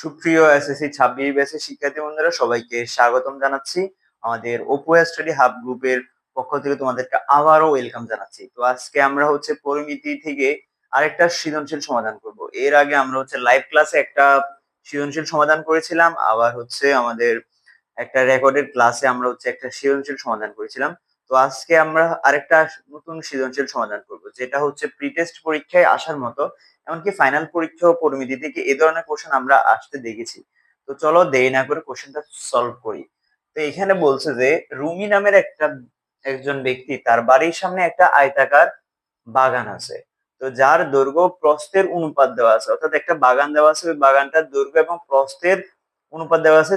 সুপ্রিয় এসএসসি ছাব্বিশ ব্যাচের শিক্ষার্থী বন্ধুরা, সবাইকে স্বাগতম জানাচ্ছি আমাদের ওপো স্টাডি হাব গ্রুপের পক্ষ থেকে তোমাদেরকে আবারও ওয়েলকাম জানাচ্ছি। তো আজকে আমরা হচ্ছে পরিমিতি থেকে আরেকটা সৃজনশীল সমাধান করব। এর আগে আমরা হচ্ছে লাইভ ক্লাসে একটা সৃজনশীল সমাধান করেছিলাম, আবার হচ্ছে আমাদের একটা রেকর্ডেড ক্লাসে আমরা হচ্ছে একটা সৃজনশীল সমাধান করেছিলাম। তো আজকে আমরা আরেকটা নতুন সৃজনশীল সমাধান করব, যেটা হচ্ছে প্রি টেস্ট পরীক্ষায় আসার মতো এমনকি ফাইনাল পরীক্ষা পরিমিতি থেকে এ ধরনের কোশ্চেন আমরা আসতে দেখেছি। তো চলো দেরি না করে কোশ্চেনটা সলভ করি। তো এখানে বলছে যে, রুমি নামের একটা একজন ব্যক্তি, তার বাড়ির সামনে একটা আয়তাকার বাগান আছে। তো যার দৈর্ঘ্য প্রস্থের অনুপাত দেওয়া আছে, অর্থাৎ একটা বাগান দেওয়া আছে, ওই বাগানটার দৈর্ঘ্য এবং প্রস্থের অনুপাত দেওয়া আছে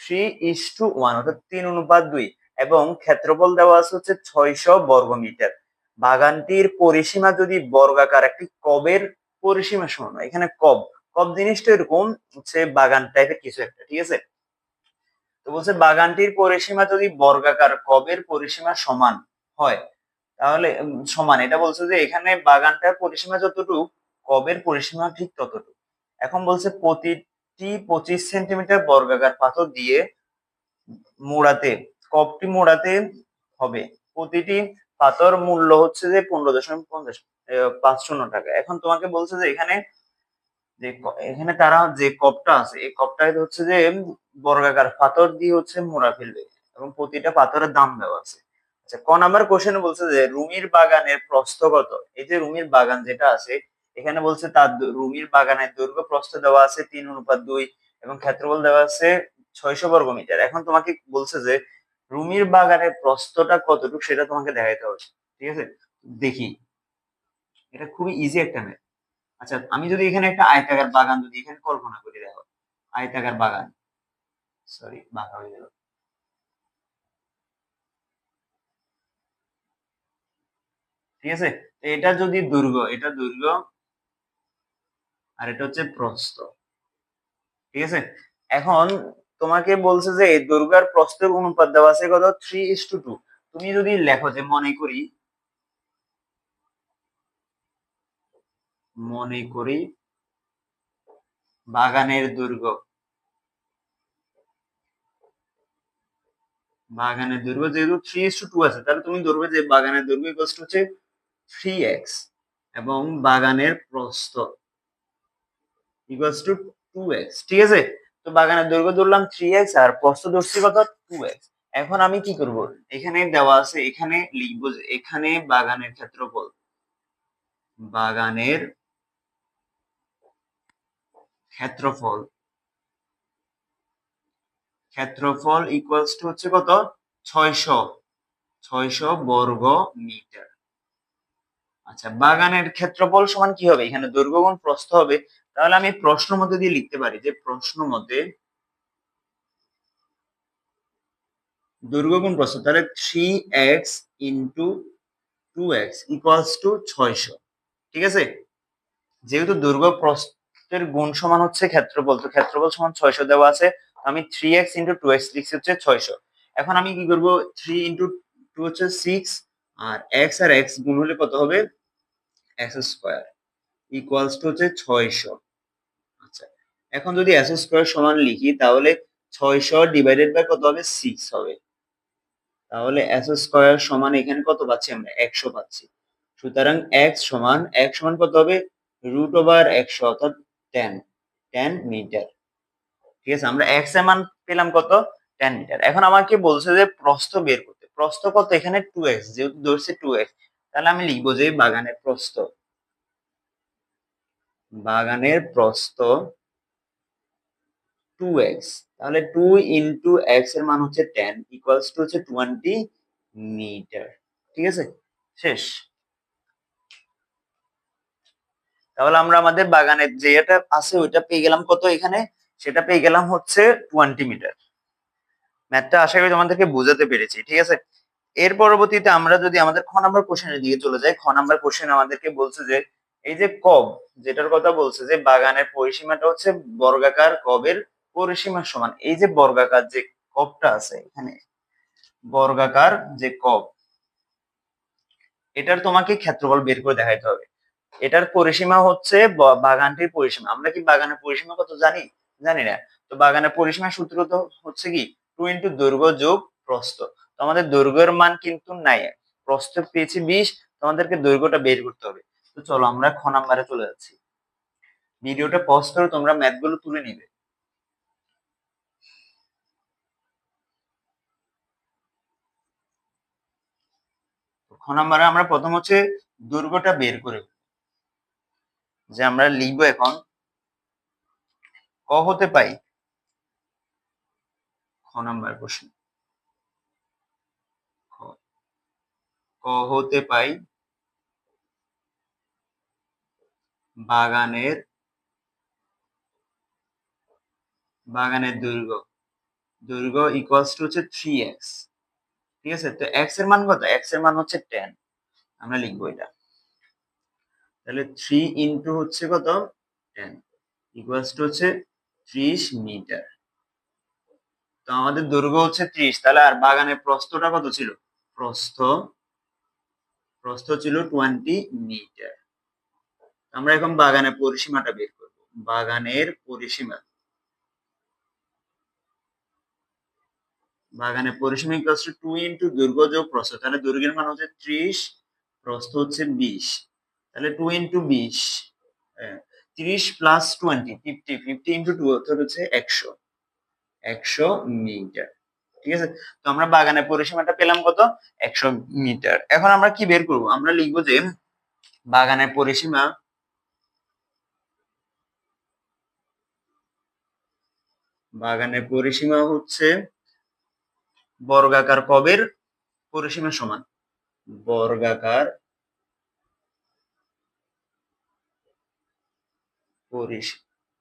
থ্রি ইস টু ওয়ান অর্থাৎ তিন অনুপাত দুই, এবং ক্ষেত্রফল দেওয়া আছে হচ্ছে ছয়শো বর্গ মিটার বাগানটির পরিসীমা যদি বর্গাকার, একটি কবের পরিসীমা সমান, এখানে কব কব জিনিসটা এরকম হচ্ছে বাগান টাইপের কিছু একটা, ঠিক আছে? তো বলছে বাগানটির পরিসীমা যদি বর্গাকার কবের পরিসীমা সমান হয়, তাহলে সমান, এটা বলছে যে এখানে বাগানটার পরিসীমা যতটুকু, কবের পরিসীমা ঠিক ততটুকু। এখন বলছে প্রতিটি পঁচিশ সেন্টিমিটার বর্গাকার পাথর দিয়ে মোড়াতে, কবটি মোড়াতে হবে, প্রতিটি পাথর মূল্য হচ্ছে যে পনেরো দশমিক পঞ্চাশ পাঁচ শূন্য টাকা। এখন তোমাকে বলছে যে এখানে যে এখানে তারা যে কপটা আছে, এই কপটা হচ্ছে যে বর্গাকার পাথর দিয়ে হচ্ছে মোড়া ফেলবে এবং প্রতিটা পাথরের দাম দেওয়া আছে। আচ্ছা ক নাম্বার কোশ্চেন বলছে যে রুমির বাগানের প্রস্থ কত? এই যে রুমির বাগান যেটা আছে, এখানে বলছে তার রুমির বাগানের দৈর্ঘ্য প্রস্থ দেওয়া আছে তিন অনুপাত দুই এবং ক্ষেত্রফল দেওয়া আছে ছয়শো বর্গ মিটার এখন তোমাকে বলছে যে রুমির বাগানের প্রস্তটা কতটুকু সেটা তোমাকে দেখাইতে হবে, ঠিক আছে? দেখি। এটা খুবই ইজি একটা ম্যাথ আচ্ছা আমি যদি এখানে একটা আয়তাকার বাগান যদি এখানে কল্পনা করি, দেখো। আয়তাকার বাগান। সরি বাঁকা হয়ে গেল। ঠিক আছে? এটা যদি দৈর্ঘ্য এটা দৈর্ঘ্য আর এটা হচ্ছে প্রস্থ। ঠিক আছে? এখন তোমাকে বলছে যে, এই দৈর্ঘ্য প্রস্থের অনুপাত দেওয়া আছে কত? থ্রি ইস টু টু তুমি যদি লেখো যে, মনে করি মনে করি বাগানের দুর্গ বাগানের দুর্গ যেহেতু থ্রি ইস টু টু আছে, তাহলে তুমি ধরবে যে, বাগানের দৈর্ঘ্য কষ্ট হচ্ছে থ্রি এক্স এবং বাগানের প্রস্থ ইকোয়াস টু টু এক্স ঠিক আছে? তো বাগানের দৈর্ঘ্য ধরলাম থ্রি এক্স আর প্রস্থ ধরছি কত টু এক্স এখন আমি কি করব? এখানে দেওয়া আছে, এখানে লিখব যে এখানে বাগানের ক্ষেত্রফল। বাগানের ক্ষেত্রফল। ক্ষেত্রফল ইকুয়ালস টু হচ্ছে কত? ছয়শো। ছয়শো বর্গ মিটার। আচ্ছা বাগানের ক্ষেত্রফল সমান কি হবে? এখানে দৈর্ঘ্য গুণ প্রস্থ হবে তাহলে আমি প্রশ্ন মধ্যে দিয়ে লিখতে পারি যে প্রশ্ন মধ্যে দুর্গগুণ প্রশ্ন, তাহলে three X into two X equals to ছয়শো, ঠিক আছে? যেহেতু দুর্গ প্রস্থের গুণ সমান হচ্ছে ক্ষেত্রফল, তো ক্ষেত্রফল সমান ছয়শো দেওয়া আছে আমি three X into two X লিখছি হচ্ছে ছয়শো। এখন আমি কি করব? থ্রি ইন্টু টু হচ্ছে সিক্স আর এক্স আর এক্স গুণ হলে কত হবে? এক্স স্কোয়ার ইকুয়ালস টু হচ্ছে ছয়শো। আচ্ছা এখন যদি এক্স স্কোয়ার সমান লিখি, তাহলে ছয়শো ডিভাইডেড বাই কত হবে? সিক্স হবে। তাহলে এক্স স্কোয়ার সমান এখানে কত পাচ্ছি আমরা? একশো পাচ্ছি। সুতরাং এক্স সমান এক্স সমান কত হবে? রুট ওভার একশো, অর্থাৎ টেন টেন মিটার ঠিক আছে, আমরা এক্সের মান পেলাম কত? টেন মিটার এখন আমাকে বলছে যে প্রস্থ বের করতে। প্রস্থ কত? এখানে টু এক্স যেহেতু ধরছে টু এক্স তাহলে আমি লিখব যে বাগানের প্রস্থ। বাগানের প্রস্থ টু এক্স তাহলে টু ইন্টু এক্সের মান হচ্ছে টেন ইকুয়ালস টু হচ্ছে টোয়েন্টি মিটার ঠিক আছে? শেষ। তাহলে আমরা আমাদের বাগানের যে এটা আছে ওইটা পেয়ে গেলাম কত এখানে? সেটা পেয়ে গেলাম হচ্ছে টোয়েন্টি মিটার ম্যাথটা আশা করি তোমাদেরকে বোঝাতে পেরেছি, ঠিক আছে? এর পরবর্তীতে আমরা যদি আমাদের খ নাম্বার কোশ্চেনের দিকে চলে যাই, খ নাম্বার কোশ্চেন আমাদেরকে বলছে যে এই যে কব, যেটার কথা বলছে যে বাগানের পরিসীমাটা হচ্ছে বর্গাকার কবের পরিসীমার সমান। এই যে বর্গাকার যে কবটা আছে এখানে, বর্গাকার যে কব, এটার তোমাকে ক্ষেত্রফল বের করে দেখাইতে হবে। এটার পরিসীমা হচ্ছে বাগানটির পরিসীমা। আমরা কি বাগানের পরিসীমা কত জানি? জানি না। তো বাগানের পরিসীমার সূত্র তো হচ্ছে কি? টু ইন্টু দৈর্ঘ্য যোগ প্রস্থ। তো আমাদের দৈর্ঘ্যের মান কিন্তু নাই। প্রস্থ পেয়েছি বিশ তোমাদেরকে দৈর্ঘ্যটা বের করতে হবে। তো চলো আমরা খ নাম্বারে চলে যাচ্ছি। ভিডিওটা পজ করে তোমরা ম্যাথগুলো তুলে নিবে। খ নাম্বারে আমরা প্রথম হচ্ছে দুর্গটা বের করে যে আমরা লিখব এখন, ক হতে পাই? খ নাম্বার প্রশ্ন। ক হতে পাই? বাগানের বাগানের দৈর্ঘ্য। দৈর্ঘ্য ইকুয়ালস টু হচ্ছে থ্রি এক্স ঠিক আছে? তো এক্সের মান কত? এক্সের মান হচ্ছে টেন আমরা লিখব এটা। তাহলে থ্রি ইন্টু হচ্ছে কত? টেন ইকুয়ালস টু হচ্ছে ত্রিশ মিটার। তো আমাদের দৈর্ঘ্য হচ্ছে ত্রিশ। তাহলে আর বাগানের প্রস্থটা কত ছিল? প্রস্থ প্রস্থ ছিল টোয়েন্টি মিটার আমরা এখন বাগানের পরিসীমাটা বের করব। বাগানের পরিসীমা। বাগানের পরিসীমা ইকুয়ালস টু টু ইন্টু দৈর্ঘ্য যোগ প্রস্থ। তাহলে দৈর্ঘ্যের মান হচ্ছে ত্রিশ, প্রস্থ হচ্ছে বিশ। তাহলে টু ইন্টু বিশ ত্রিশ plus twenty fifty fifty into two অর্থাৎ হচ্ছে একশো। একশো মিটার। ঠিক আছে? তো আমরা বাগানের পরিসীমাটা পেলাম কত? একশো মিটার। এখন আমরা কি বের করব? আমরা লিখব যে বাগানের পরিসীমা বাগানের পরিসীমা হচ্ছে বর্গাকার কবের পরিসীমা সমান? বর্গাকার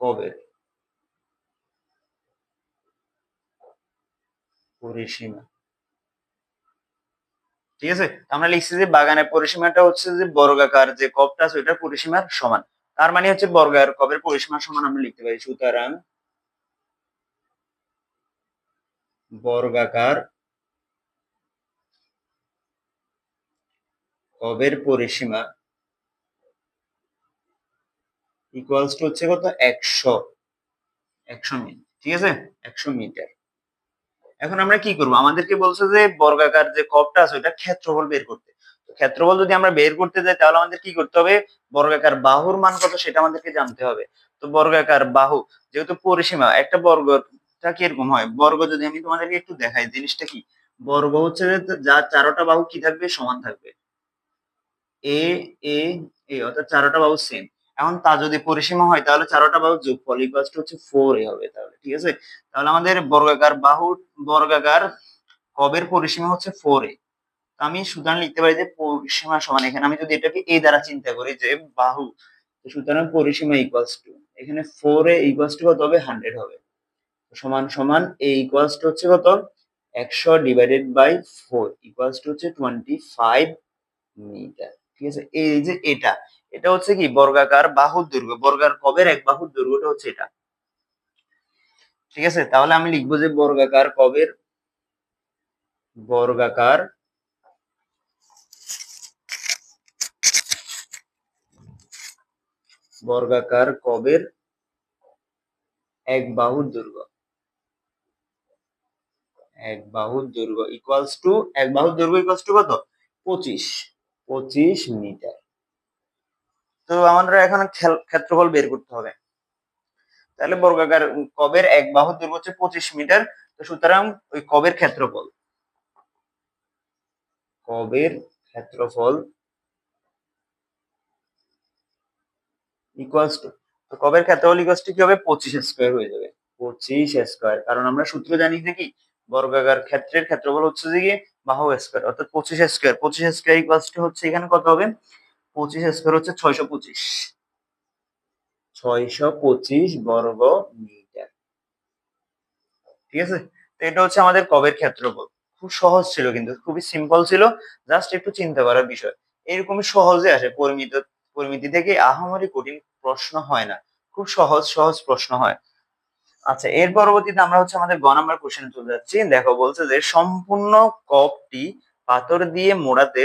কবের পরিসীমা? ঠিক আছে? আমরা লিখছি যে বাগানের পরিসীমাটা হচ্ছে যে বর্গাকার যে কবটা আছে ওইটার পরিসীমার সমান। তার মানে হচ্ছে বর্গাকার কবের পরিসীমার সমান আমরা লিখতে পারি। সুতরাং বর্গাকার কবের পরিসীমা? ইকুয়ালস টু হচ্ছে কত? একশো। একশো মিটার ঠিক আছে? একশো মিটার। এখন আমরা কি করব? আমাদেরকে বলছে যে বর্গাকার যে কপটা আছে ওটা ক্ষেত্রফল বের করতে। ক্ষেত্রফল যদি আমরা বের করতে যাই, তাহলে আমাদের কি করতে হবে? বর্গাকার বাহুর মান কত, সেটা আমাদেরকে জানতে হবে। তো বর্গাকার বাহু যেহেতু পরিসীমা, একটা বর্গটা কীরকম হয়? বর্গ যদি আমি তোমাদেরকে একটু দেখাই, জিনিসটা কি? বর্গ হচ্ছে যে চারোটা বাহু কি থাকবে? সমান থাকবে। এ এ এ অর্থাৎ চারোটা বাহু সেম এখন তা যদি পরিসীমা হয়, তাহলে চারোটা বাহু যোগফল টু হচ্ছে ফোর এ হবে তাহলে, ঠিক আছে? তাহলে আমাদের বর্গাকার বাহু, বর্গাকার কবের পরিসীমা হচ্ছে ফোর এ? আমি সুতরাং লিখতে পারি যে পরিসীমা সমান। এখানে আমি যদি এটাকে এ দ্বারা চিন্তা করি যে বাহু সুতরাং পরিসীমা ইকুয়ালস টু এখানে ফোর এ ইকুয়ালস টু হবে? হান্ড্রেড হবে। সমান সমান এ ইকুয়ালস টু হচ্ছে কত? একশো divided by four equals to হচ্ছে টোয়েন্টি ফাইভ মিটার ঠিক আছে? এই যে এটা এটা হচ্ছে কি? বর্গাকার বাহুর দৈর্ঘ্য। বর্গার কবের এক বাহুর দৈর্ঘ্যটা হচ্ছে এটা। ঠিক আছে? তাহলে আমি লিখব যে বর্গাকার কবের, বর্গাকার বর্গাকার কবের এক বাহুর দৈর্ঘ্য। এক বাহুর দৈর্ঘ্য ইকুয়ালস টু এক বাহুর দৈর্ঘ্য ইকুয়ালস টু কত? পঁচিশ। পঁচিশ মিটার। তো আমাদের এখন ক্ষেত্রফল বের করতে হবে। তাহলে বর্গাকার কবের এক বাহুর দৈর্ঘ্য হচ্ছে পঁচিশ মিটার? তো সুতরাং ওই কবের ক্ষেত্রফল? কবের ক্ষেত্রফল ইকুয়ালস টু তো কবের ক্ষেত্রফল ইকুয়ালস টু কি হবে? পঁচিশ স্কোয়ার হয়ে যাবে। পঁচিশ স্কোয়ার কারণ আমরা সূত্র জানি যে কি বর্গাকার ক্ষেত্রের ক্ষেত্রফল হচ্ছে যে কি বাহু স্কোয়ার অর্থাৎ পঁচিশ স্কোয়ার পঁচিশ স্কোয়ার ইকুয়ালস টু হচ্ছে এখানে কত হবে? পঁচিশ স্কোয়ার হচ্ছে ছয়শো পঁচিশ। ছয়শো পঁচিশ বর্গ মিটার। ঠিক আছে? তো এটা হচ্ছে আমাদের কবের ক্ষেত্রফল। খুব সহজ ছিল কিন্তু খুবই সিম্পল ছিল। জাস্ট একটু চিন্তা করার বিষয়। এরকমই সহজে আসে। পরিমিত পরিমিতি থেকে আহামরি কঠিন প্রশ্ন হয় না। খুব সহজ সহজ প্রশ্ন হয়। আচ্ছা এর পরবর্তীতে আমরা হচ্ছে আমাদের গ নাম্বার কোশ্চেনে চলে যাচ্ছি। দেখো বলছে যে সম্পূর্ণ কপটি পাথর দিয়ে মোড়াতে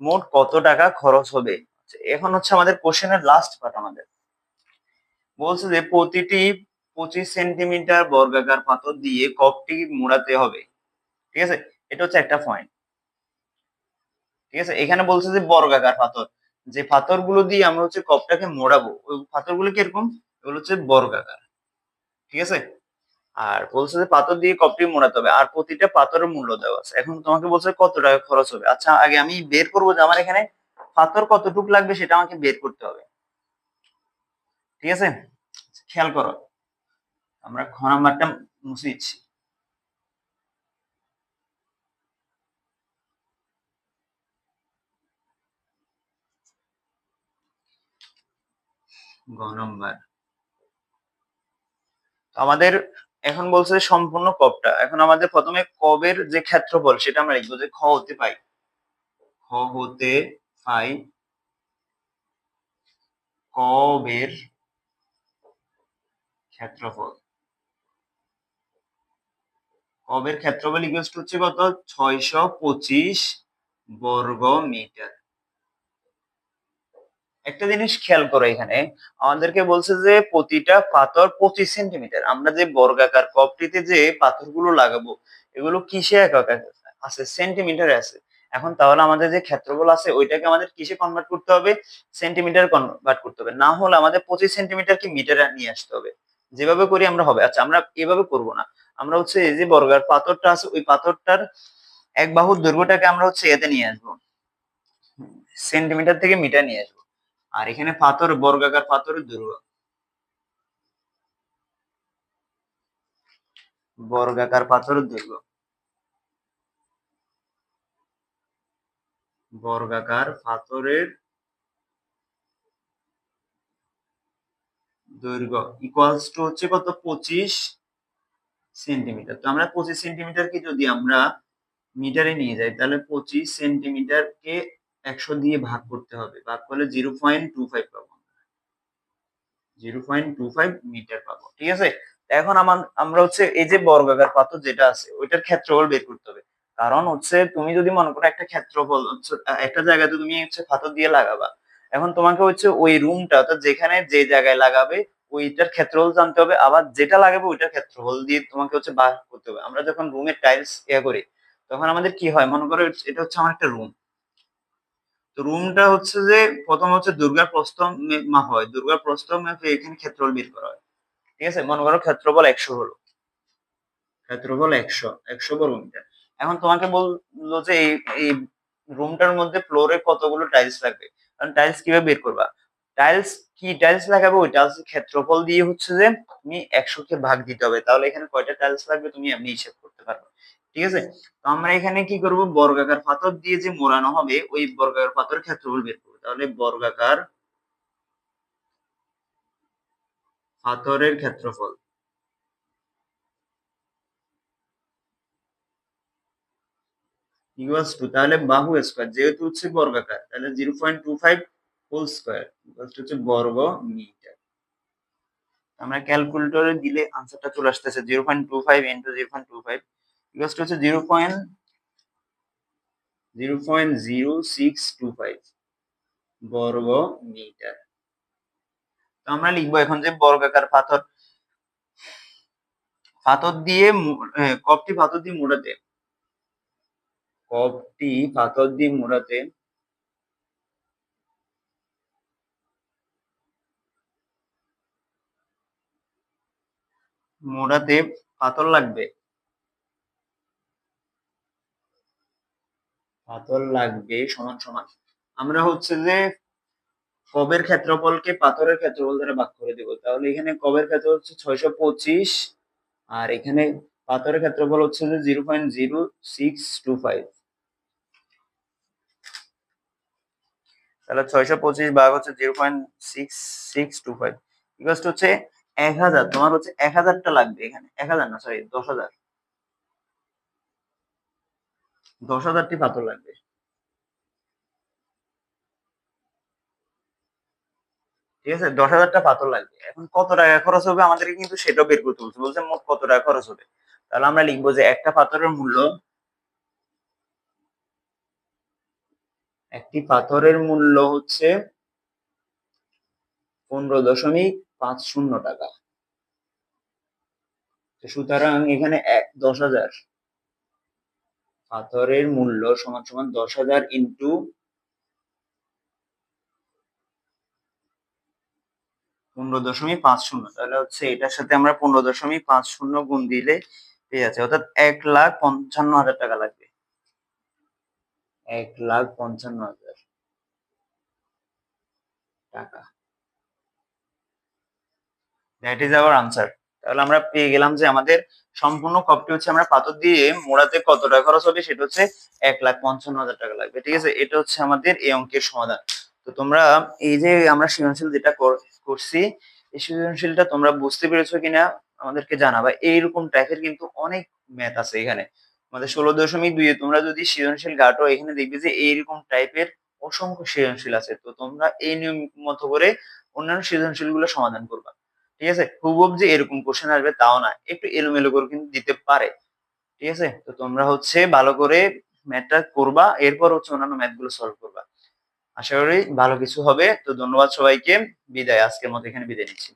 মোট কত টাকা খরচ হবে? আচ্ছা, এখন হচ্ছে আমাদের কোশ্চেনের লাস্ট পার্ট আমাদের। বলছে যে প্রতিটি পঁচিশ সেন্টিমিটার বর্গাকার পাথর দিয়ে কপটি মোড়াতে হবে। ঠিক আছে? এটা হচ্ছে একটা পয়েন্ট ঠিক আছে? এখানে বলছে যে বর্গাকার পাথর। যে পাথরগুলো দিয়ে আমরা হচ্ছে কপটাকে মোড়াবো ওই পাথরগুলো কীরকম এগুলো হচ্ছে বর্গাকার। ঠিক আছে? আর বলছে যে পাথর দিয়ে কপটি মোড়াতে হবে, আর প্রতিটা পাথরের মূল্য দেওয়া আছে। এখন তোমাকে বলছে কত টাকা খরচ হবে? আচ্ছা আগে আমি বের করব যে আমার এখানে পাথর কতটুক লাগবে সেটা আমাকে বের করতে হবে। ঠিক আছে? খেয়াল করো। আমরা খ মুছে দিচ্ছি। গ আমাদের এখন বলছে সম্পূর্ণ কবটা এখন আমাদের প্রথমে কবের যে ক্ষেত্রফল সেটা আমরা লিখব যে খ হতে পাই। খ হতে পাই কবের ক্ষেত্রফল? কবের ক্ষেত্রফল ইকুয়ালস হচ্ছে কত? ছয়শো পঁচিশ বর্গ মিটার একটা জিনিস খেয়াল করো এখানে। আমাদেরকে বলছে যে প্রতিটা পাথর পঁচিশ সেন্টিমিটার। আমরা যে বর্গাকার কপটিতে যে পাথরগুলো লাগাবো, এগুলো কিসে একক আছে, সেন্টিমিটারে আছে। এখন তাহলে আমাদের যে ক্ষেত্রফল আছে, ওইটাকে আমাদের কিসে কনভার্ট করতে হবে? সেন্টিমিটার কনভার্ট করতে হবে। না হলে আমাদের পঁচিশ সেন্টিমিটার কি মিটারে নিয়ে আসতে হবে? যেভাবে করি আমরা হবে। আচ্ছা আমরা এভাবে করব না। আমরা হচ্ছে এই যে বর্গার পাথরটা আছে, ওই পাথরটার এক বাহুর দৈর্ঘ্যটাকে আমরা হচ্ছে এতে নিয়ে আসব। সেন্টিমিটার থেকে মিটার নিয়ে আসব। আর এখানে পাথর, বর্গাকার পাথরের দৈর্ঘ্য বর্গাকার পাথরের দৈর্ঘ্য বর্গাকার পাথরের দৈর্ঘ্য ইকুয়ালস টু হচ্ছে কত? পঁচিশ সেন্টিমিটার তো আমরা পঁচিশ সেন্টিমিটারকে যদি আমরা মিটারে নিয়ে যাই, তাহলে পঁচিশ সেন্টিমিটারকে একশো দিয়ে ভাগ করতে হবে। ভাগ করলে জিরো পয়েন্ট টু ফাইভ পাবো zero point two five metre পাবো, ঠিক আছে? এখন আমার আমরা হচ্ছে এই যে বর্গাকার পাথর যেটা আছে, ওইটার ক্ষেত্রফল বের করতে হবে। কারণ হচ্ছে তুমি যদি মনে করো একটা ক্ষেত্রফল একটা জায়গাতে তুমি হচ্ছে পাথর দিয়ে লাগাবা। এখন তোমাকে হচ্ছে ওই রুমটা অর্থাৎ যেখানে যে জায়গায় লাগাবে, ওইটার ক্ষেত্রফল জানতে হবে। আবার যেটা লাগাবে, ওইটার ক্ষেত্রফল দিয়ে তোমাকে হচ্ছে বার করতে হবে। আমরা যখন রুমের টাইলস ইয়ে করি, তখন আমাদের কি হয়? মনে করো, এটা হচ্ছে আমার একটা রুম রুমটা হচ্ছে যে প্রথম হচ্ছে দুর্গার প্রস্থ মাপ হয়। দুর্গার প্রস্থ মাপে এখানে ক্ষেত্রফল বের করা হয়। ঠিক আছে? মনে করো ক্ষেত্রফল একশো হলো। ক্ষেত্রফল একশো একশো বর্গ মিটার এখন তোমাকে বলল যে এই এই রুমটার মধ্যে ফ্লোরে কতগুলো টাইলস লাগবে? কারণ টাইলস কীভাবে বের করবা? টাইলস কি টাইলস লাগাবে? ওই টাইলস ক্ষেত্রফল দিয়ে হচ্ছে যে তুমি একশো কে ভাগ দিতে হবে। তাহলে এখানে কয়টা টাইলস লাগবে তুমি এমনি হিসেব করতে পারবে। ঠিক আছে? তো আমরা এখানে কি করব? বর্গাকার পাথর দিয়ে যে মোড়ানো হবে, ওই বর্গাকার পাথরের ক্ষেত্রফল বের করব। তাহলে বর্গাকার পাথরের ক্ষেত্রফল ইকুয়ালস টু তাহলে বাহু স্কোয়ার যেহেতু হচ্ছে বর্গাকার, তাহলে zero point two five whole square equals to হচ্ছে বর্গ মিটার আমরা ক্যালকুলেটরে দিলে আনসারটা চলে আসতেছে zero point two five into zero point two five equals to হচ্ছে zero point zero point zero six two five বর্গ মিটার তো আমরা লিখব এখন যে বর্গাকার পাথর পাথর দিয়ে কপটি পাথর দিয়ে মোড়াতে। কপটি পাথর দিয়ে মোড়াতে। মোড়াতে পাথর লাগবে। পাথর লাগবে সমান সমান। আমরা হচ্ছে যে কবের ক্ষেত্রফলকে পাথরের ক্ষেত্রফল দ্বারা ভাগ করে দেব। তাহলে এখানে কবের ক্ষেত্র হচ্ছে ছয়শো পঁচিশ আর এখানে পাথরের ক্ষেত্রফল হচ্ছে যে zero point zero six two five. তাহলে ছয়শো পঁচিশ ভাগ হচ্ছে zero point six six two five. হচ্ছে এক হাজার। তোমার হচ্ছে এক হাজারটা লাগবে এখানে। এক হাজার না সরি দশ হাজার। দশ হাজারটি পাথর লাগবে। ঠিক আছে, দশ হাজারটা পাথর লাগবে। এখন কত টাকা খরচ হবে আমাদেরকে কিন্তু সেটা বের করতে বলছে। বলছে মোট কত টাকা খরচ হবে? তাহলে আমরা লিখব যে একটা পাথরের মূল্য একটি পাথরের মূল্য হচ্ছে পনেরো দশমিক পাঁচ শূন্য টাকা। সুতরাং এখানে এক দশ হাজার পাথরের মূল্য সমান সমান দশ হাজার ইন্টু পনেরো দশমিক পাঁচ শূন্য। তাহলে হচ্ছে এটার সাথে আমরা পনেরো দশমিক পাঁচ শূন্য গুণ দিলে পেয়ে যাচ্ছে। অর্থাৎ এক লাখ পঞ্চান্ন হাজার টাকা লাগবে। এক লাখ পঞ্চান্ন হাজার টাকা। দ্যাট ইজ আওয়ার আনসার তাহলে আমরা পেয়ে গেলাম যে আমাদের সম্পূর্ণ কপটি হচ্ছে আমরা পাথর দিয়ে মোড়াতে কত টাকা খরচ হবে সেটা হচ্ছে এক লাখ পঞ্চান্ন হাজার টাকা লাগবে, ঠিক আছে? এটা হচ্ছে আমাদের এই অঙ্কের সমাধান। তো তোমরা এই যে আমরা সৃজনশীল যেটা করছি, এই সৃজনশীলটা তোমরা বুঝতে পেরেছ কিনা আমাদেরকে জানাবা। এইরকম টাইপের কিন্তু অনেক ম্যাথ আছে এখানে। আমাদের ষোলো দশমিক দুইয়ে তোমরা যদি সৃজনশীল ঘাটো, এখানে দেখবে যে এইরকম টাইপের অসংখ্য সৃজনশীল আছে। তো তোমরা এই নিয়ম মতো করে অন্যান্য সৃজনশীলগুলো সমাধান করবা। ঠিক আছে? খুব যে এরকম কোশ্চেন আসবে, তাও না। একটু এলোমেলো করে কিন্তু দিতে পারে। ঠিক আছে? তো তোমরা হচ্ছে ভালো করে ম্যাথটা করবা, এরপর হচ্ছে অন্যান্য ম্যাথগুলো সলভ করবা। আশা করি ভালো কিছু হবে। তো ধন্যবাদ সবাইকে। বিদায়। আজকের মতো এখানে বিদায় নিচ্ছি।